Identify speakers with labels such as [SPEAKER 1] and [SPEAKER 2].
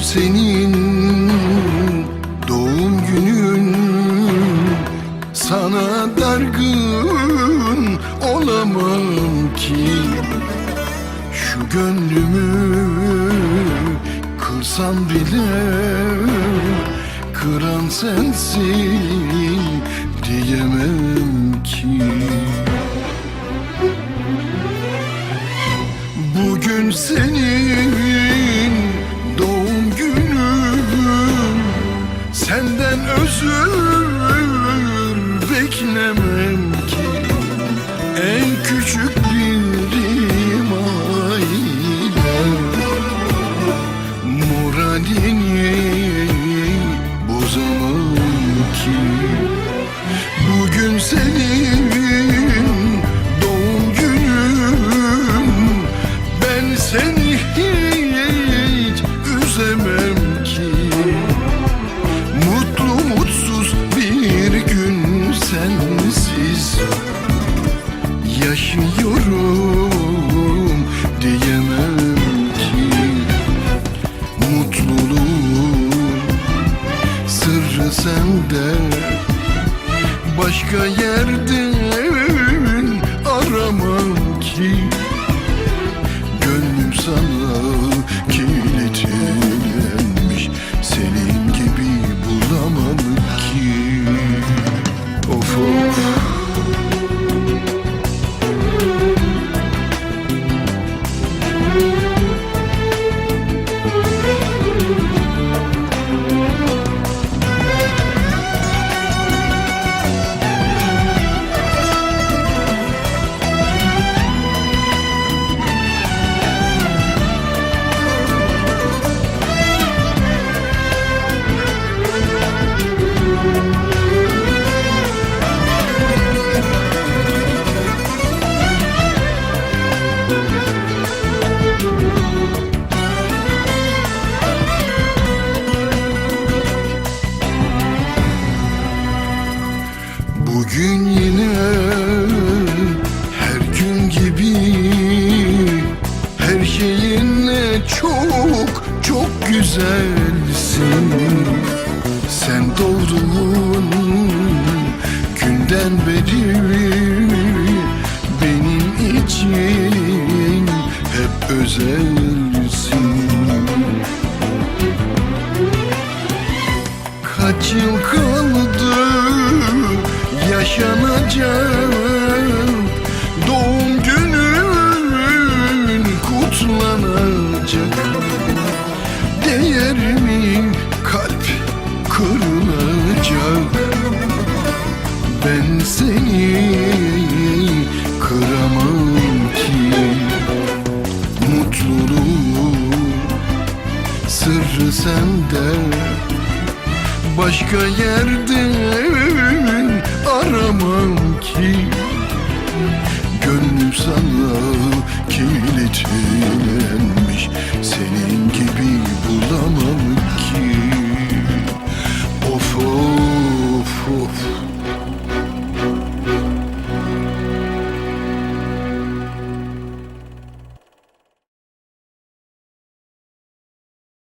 [SPEAKER 1] senin doğum günün. Sana dargın olamam ki. Şu gönlümü kırsan bile Kıran sensin diyemem ki. Bugün senin Senden Yaşıyorum diyemem ki Mutluluğun sırrı sende. Başka yerden aramam ki Gönlüm sana Bugün yine her gün gibi. Her şeyinle çok çok güzelsin. Sen doğduğun günden beri Benim için hep özelsin. Kaç yıl kaldı yaşanacak. Doğum günün kutlanacak. Değerimin kalp kırılacak. Ben seni kıramam ki. Mutluluğun sırrı sende. Başka yerden